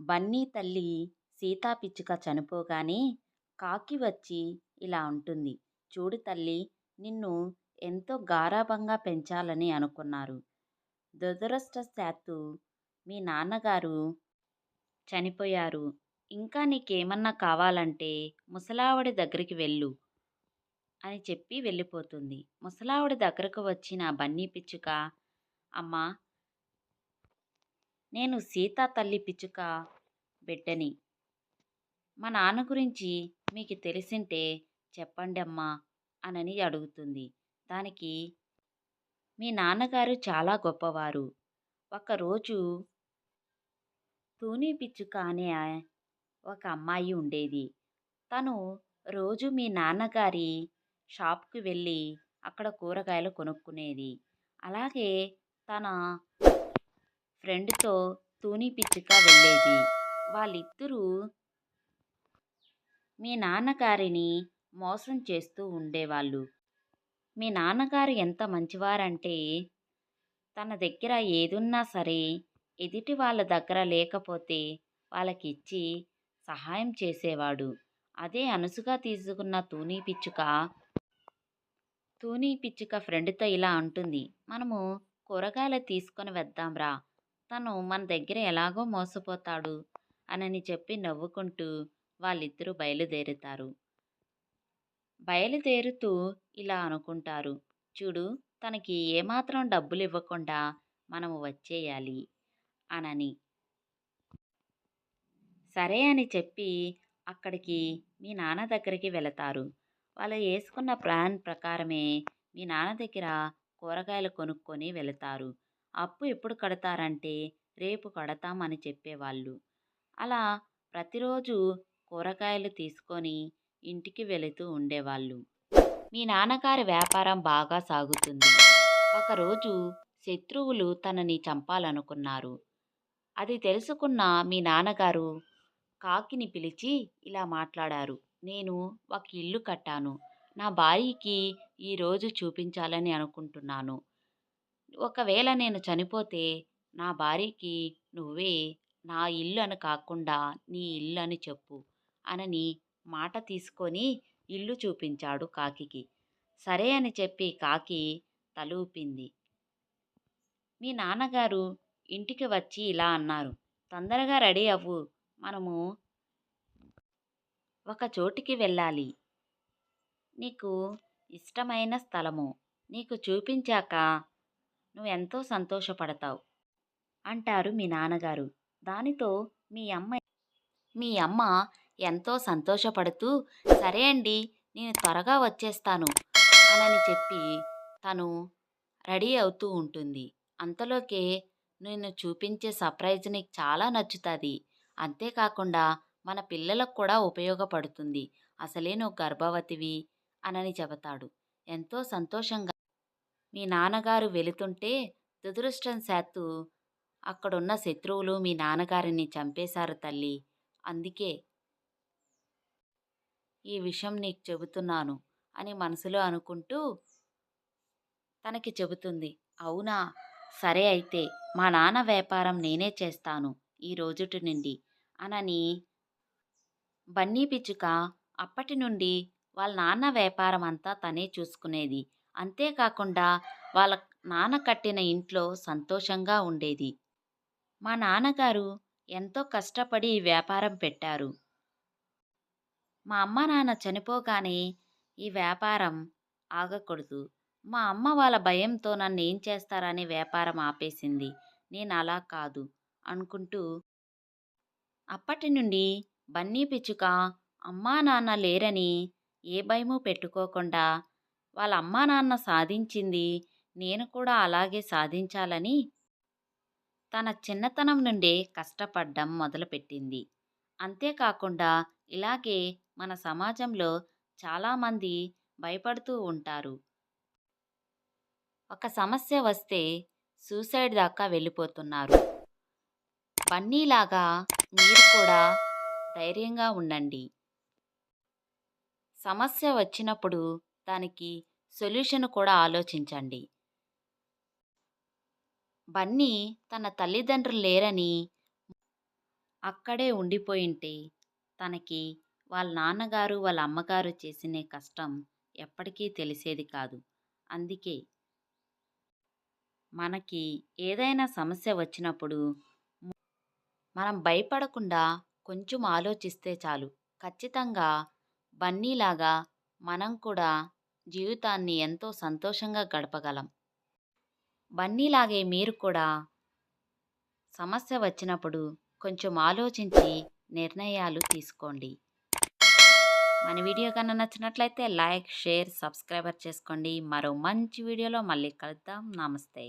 బన్నీ తల్లి సీతా పిచ్చుక చనిపోగానే కాకి వచ్చి ఇలా అంటుంది. చూడు తల్లి నిన్ను ఎంతో గారాబంగా పెంచాలని అనుకున్నారు. దురదృష్టశాత్తు మీ నాన్నగారు చనిపోయారు. ఇంకా నీకేమన్నా కావాలంటే ముసలావిడి దగ్గరికి వెళ్ళు అని చెప్పి వెళ్ళిపోతుంది. ముసలావిడి దగ్గరకు వచ్చిన బన్నీ పిచ్చుక అమ్మా నేను సీతా తల్లి పిచ్చుక బిడ్డని. మా నాన్న గురించి మీకు తెలిసింటే చెప్పండి అమ్మా అనని అడుగుతుంది. దానికి మీ నాన్నగారు చాలా గొప్పవారు. ఒకరోజు తూని పిచ్చుక అనే ఒక అమ్మాయి ఉండేది. తను రోజు మీ నాన్నగారి షాప్కి వెళ్ళి అక్కడ కూరగాయలు కొనుక్కునేది. అలాగే తన ఫ్రెండ్తో తూని పిచ్చుక వెళ్ళేది. వాళ్ళిద్దరూ మీ నాన్నగారిని మోసం చేస్తూ ఉండేవాళ్ళు. మీ నాన్నగారు ఎంత మంచివారంటే తన దగ్గర ఏదున్నా సరే ఎదుటి వాళ్ళ దగ్గర లేకపోతే వాళ్ళకి ఇచ్చి సహాయం చేసేవాడు. అదే అనుసుగా తీసుకున్న తూనీ పిచ్చుక తూనీ పిచ్చుక ఫ్రెండ్తో ఇలా అంటుంది. మనము కూరగాయలు తీసుకొని వెద్దాంరా తను మన దగ్గర ఎలాగో మోసపోతాడు అనని చెప్పి నవ్వుకుంటూ వాళ్ళిద్దరూ బయలుదేరుతారు. బయలుదేరుతూ ఇలా అనుకుంటారు. చూడు తనకి ఏమాత్రం డబ్బులు ఇవ్వకుండా మనము వచ్చేయాలి అనని. సరే అని చెప్పి అక్కడికి మీ నాన్న దగ్గరికి వెళతారు. వాళ్ళు వేసుకున్న ప్లాన్ ప్రకారమే మీ నాన్న దగ్గర కూరగాయలు కొనుక్కొని వెళతారు. అప్పు ఎప్పుడు కడతారంటే రేపు కడతామని చెప్పేవాళ్ళు. అలా ప్రతిరోజు కూరగాయలు తీసుకొని ఇంటికి వెళుతూ ఉండేవాళ్ళు. మీ నాన్నగారి వ్యాపారం బాగా సాగుతుంది. ఒకరోజు శత్రువులు తనని చంపాలనుకున్నారు. అది తెలుసుకున్న మీ నాన్నగారు కాకిని పిలిచి ఇలా మాట్లాడారు. నేను ఒక ఇల్లు కట్టాను. నా భార్యకి ఈరోజు చూపించాలని అనుకుంటున్నాను. ఒకవేళ నేను చనిపోతే నా భార్యకి నువ్వే నా ఇల్లు అని కాకుండా నీ ఇల్లు అని చెప్పు అనని మాట తీసుకొని ఇల్లు చూపించాడు కాకికి. సరే అని చెప్పి కాకి తలూపింది మీ నాన్నగారు ఇంటికి వచ్చి ఇలా అన్నారు. తొందరగా రెడీ అవ్వు. మనము ఒక చోటికి వెళ్ళాలి. నీకు ఇష్టమైన స్థలము. నీకు చూపించాక నువ్వు ఎంతో సంతోషపడతావు అంటారు మీ నాన్నగారు. దానితో మీ అమ్మ మీ అమ్మ ఎంతో సంతోషపడుతూ సరే అండి నేను త్వరగా వచ్చేస్తాను అనని చెప్పి తను రెడీ అవుతూ ఉంటుంది. అంతలోకే నేను చూపించే సర్ప్రైజ్ నీకు చాలా నచ్చుతుంది. అంతేకాకుండా మన పిల్లలకు కూడా ఉపయోగపడుతుంది. అసలే నువ్వు గర్భవతివి అనని చెబుతాడు. ఎంతో సంతోషంగా మీ నాన్నగారు వెళుతుంటే దురదృష్టంశాత్తు అక్కడున్న శత్రువులు మీ నాన్నగారిని చంపేశారు తల్లి. అందుకే ఈ విషయం నీకు చెబుతున్నాను అని మనసులో అనుకుంటూ తనకి చెబుతుంది. అవునా? సరే అయితే మా నాన్న వ్యాపారం నేనే చేస్తాను ఈ రోజుటి నుండి అనని బన్నీ పిచ్చుక అప్పటి నుండి వాళ్ళ నాన్న వ్యాపారం అంతా తనే చూసుకునేది. అంతేకాకుండా వాళ్ళ నాన్న కట్టిన ఇంట్లో సంతోషంగా ఉండేది. మా నాన్నగారు ఎంతో కష్టపడి ఈ వ్యాపారం పెట్టారు. మా అమ్మ నాన్న చనిపోగానే ఈ వ్యాపారం ఆగకూడదు. మా అమ్మ వాళ్ళ భయంతో నన్ను ఏం చేస్తారని వ్యాపారం ఆపేసింది. నేను అలా కాదు అనుకుంటూ అప్పటి నుండి బన్నీ పిచ్చుక అమ్మా నాన్న లేరని ఏ భయము పెట్టుకోకుండా వాళ్ళ అమ్మా నాన్న సాధించింది నేను కూడా అలాగే సాధించాలని తన చిన్నతనం నుండే కష్టపడ్డం మొదలుపెట్టింది. అంతేకాకుండా ఇలాగే మన సమాజంలో చాలామంది భయపడుతూ ఉంటారు. ఒక సమస్య వస్తే సూసైడ్ దాకా వెళ్ళిపోతున్నారు. బన్నీలాగా మీరు కూడా ధైర్యంగా ఉండండి. సమస్య వచ్చినప్పుడు దానికి సొల్యూషన్ కూడా ఆలోచించండి. బన్నీ తన తల్లిదండ్రులు లేరని అక్కడే ఉండిపోయింటే తనకి వాళ్ళ నాన్నగారు వాళ్ళ అమ్మగారు చేసిన కష్టం ఎప్పటికీ తెలిసేది కాదు. అందుకే మనకి ఏదైనా సమస్య వచ్చినప్పుడు మనం భయపడకుండా కొంచెం ఆలోచిస్తే చాలు. ఖచ్చితంగా బన్నీలాగా మనం కూడా జీవితాన్ని ఎంతో సంతోషంగా గడపగలం. బన్నీలాగే మీరు కూడా సమస్య వచ్చినప్పుడు కొంచెం ఆలోచించి నిర్ణయాలు తీసుకోండి. మన వీడియో కన్నా నచ్చినట్లయితే లైక్ షేర్ సబ్స్క్రైబర్ చేసుకోండి. మరో మంచి వీడియోలో మళ్ళీ కలుద్దాం. నమస్తే.